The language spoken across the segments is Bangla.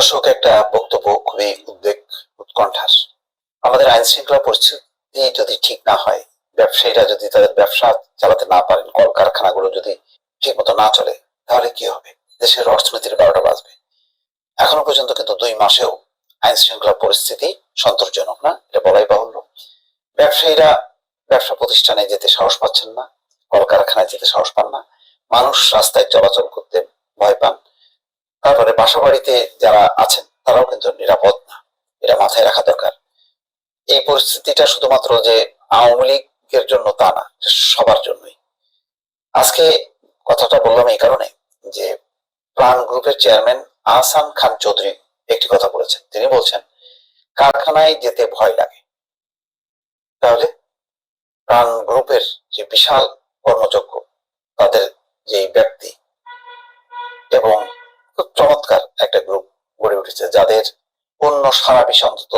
দর্শক, একটা বক্তব্য খুবই উদ্বেগ, উৎকণ্ঠার। আমাদের আইন শৃঙ্খলা পরিস্থিতি যদি ঠিক না হয়, ব্যবসায়ীরা যদি তাদের ব্যবসা চালাতে না পারেন, কলকারখানাগুলো যদি ঠিক মতো না চলে, তাহলে কি হবে? দেশের অর্থনীতির বারোটা বাজবে। এখনও পর্যন্ত কিন্তু দুই মাসেও আইন শৃঙ্খলা পরিস্থিতি সন্তোষজনক না, এটা বলাই বাহুল্য। ব্যবসায়ীরা ব্যবসা প্রতিষ্ঠানে যেতে সাহস পাচ্ছেন না, কলকারখানায় যেতে সাহস পান না। মানুষ রাস্তায় চলাচল করতে ভয় পান। তারপরে বাসা বাড়িতে যারা আছেন, তারাও কিন্তু নিরাপদ না। এটা মাথায় রাখা দরকার। এই পরিস্থিতিটা শুধুমাত্র যে আওয়ামী লীগের জন্য তা না সবার জন্যই। আজকে কথাটা বললাম এই কারণে যে প্রাণ গ্রুপের চেয়ারম্যান আহসান খান চৌধুরী একটি কথা বলেছেন। তিনি বলছেন, কারখানায় যেতে ভয় লাগে। তাহলে প্রাণ গ্রুপের যে বিশাল কর্মযোগ্য, তাদের যে ব্যক্তি এবং খুব চমৎকার একটা গ্রুপ গড়ে উঠেছে যাদের পণ্য সারা বিশ্বে অন্তত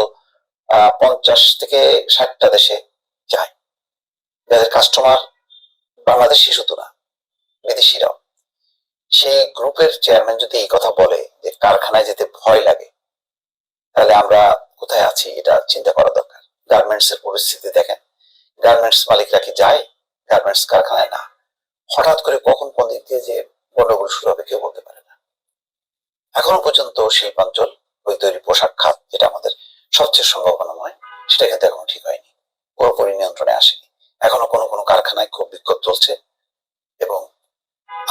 পঞ্চাশ থেকে ষাটটা দেশে যায়। যাদের কাস্টমার বাংলাদেশি শুধু না, বিদেশিরাও। সেই গ্রুপের চেয়ারম্যান যদি এই কথা বলে যে কারখানায় যেতে ভয় লাগে, তাহলে আমরা কোথায় আছি এটা চিন্তা করা দরকার। গার্মেন্টস এর পরিস্থিতি দেখেন। গার্মেন্টস মালিকরা কি যায় গার্মেন্টস কারখানায় না? হঠাৎ করে কখন কোন দিক দিয়ে যে গন্ডগোল শুরু হবে কেউ বলতে পারে না। এখনও পর্যন্ত শিল্পাঞ্চল তৈরি পোশাক খাত যেটা আমাদের সবচেয়ে সম্ভাবনাময়, সেটা কিন্তু এখনও ঠিক হয়নি। পুরোপুরি নিয়ন্ত্রণে আসেনি। এখনও কোনো কোনো কারখানায় খুব বিক্ষোভ চলছে এবং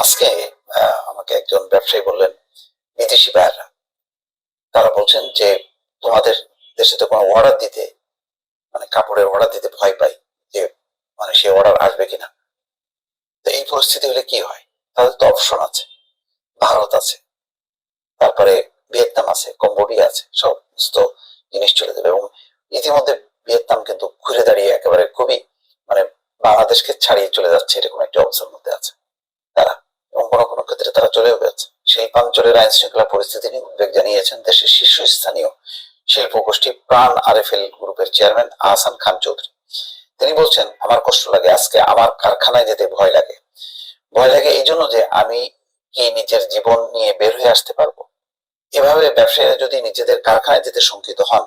আজকে আমাকে একজন ব্যবসায়ী বললেন, বিদেশি ভাইয়েরা। তারা বলছেন যে, তোমাদের দেশে তো কোনো অর্ডার দিতে মানে কাপড়ের অর্ডার দিতে ভয় পাই যে মানে সে অর্ডার আসবে কিনা? তো এই পরিস্থিতি হলে কি হয়? তাদের তো অপশন আছে ভারত আছে তারপরে ভিয়েতনাম আছে, কম্বোডিয়া আছে, সমস্ত জিনিস চলে যাবে এবং ইতিমধ্যে ভিয়েতনাম কিন্তু ঘুরে দাঁড়িয়ে একেবারে খুবই মানে বাংলাদেশকে ছাড়িয়ে চলে যাচ্ছে এরকম একটা অবস্থার মধ্যে আছে তারা এবং কোনো কোনো ক্ষেত্রে তারা চলেও গেছে শিল্পাঞ্চলের আইন শৃঙ্খলা পরিস্থিতি নিয়ে উদ্বেগ জানিয়েছেন দেশের শীর্ষস্থানীয় শিল্প গোষ্ঠী প্রাণ আরএফএল গ্রুপের চেয়ারম্যান আহসান খান চৌধুরী। তিনি বলছেন, আমার কষ্ট লাগে, আজকে আমার কারখানায় যেতে ভয় লাগে। ভয় লাগে এই জন্য যে আমি কি নিজের জীবন নিয়ে বের হয়ে আসতে পারব? এভাবে ব্যবসায়ীরা যদি নিজেদের কারখানায় যেতে শঙ্কিত হন,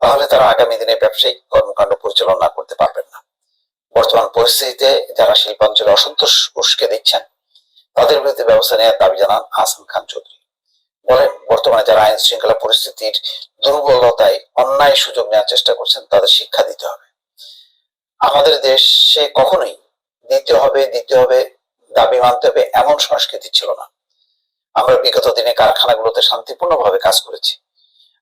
তাহলে তারা আগামী দিনে ব্যবসায়িক কর্মকাণ্ড পরিচালনা করতে পারবেন না। বর্তমান পরিস্থিতিতে যারা শিল্পাঞ্চলে অসন্তোষ উস্কে দিচ্ছেন, তাদের বিরুদ্ধে ব্যবস্থা নেওয়ার দাবি জানান আহসান খান চৌধুরী। বলেন, বর্তমানে যারা আইন শৃঙ্খলা পরিস্থিতির দুর্বলতায় অন্যায় সুযোগ নেওয়ার চেষ্টা করছেন, তাদের শিক্ষা দিতে হবে। আমাদের দেশে কখনোই দিতে হবে দিতে হবে দাবি মানতে হবে এমন সংস্কৃতি ছিল না। আমরা বিগত দিনে কারখানাগুলোতে শান্তিপূর্ণভাবে কাজ করেছি।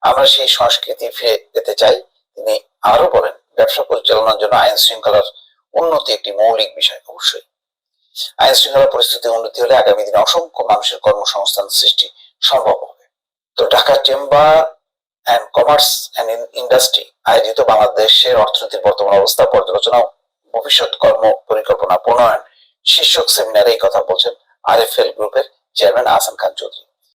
আমরা সেই সংস্কৃতি ফিরে পেতে চাই, তিনি আরও বলেন, ব্যবসা পরিচালনার জন্য আইন শৃঙ্খলার উন্নতি একটি মৌলিক বিষয় অবশ্যই। আইন শৃঙ্খলা পরিস্থিতি উন্নতি হলে আগামী দিনে অসংখ্য মানুষের কর্মসংস্থান সৃষ্টি সম্ভব হবে। তো Dhaka chamber and commerce and industry আয়োজিত বাংলাদেশের অর্থনীতির বর্তমান অবস্থা, পর্যালোচনা, ভবিষ্যৎ কর্ম পরিকল্পনা, প্রণয়ন, শীর্ষক সেমিনারে এই কথা বলছেন আরএফএল গ্রুপের চেয়ারম্যান আহসান খান চৌধুরী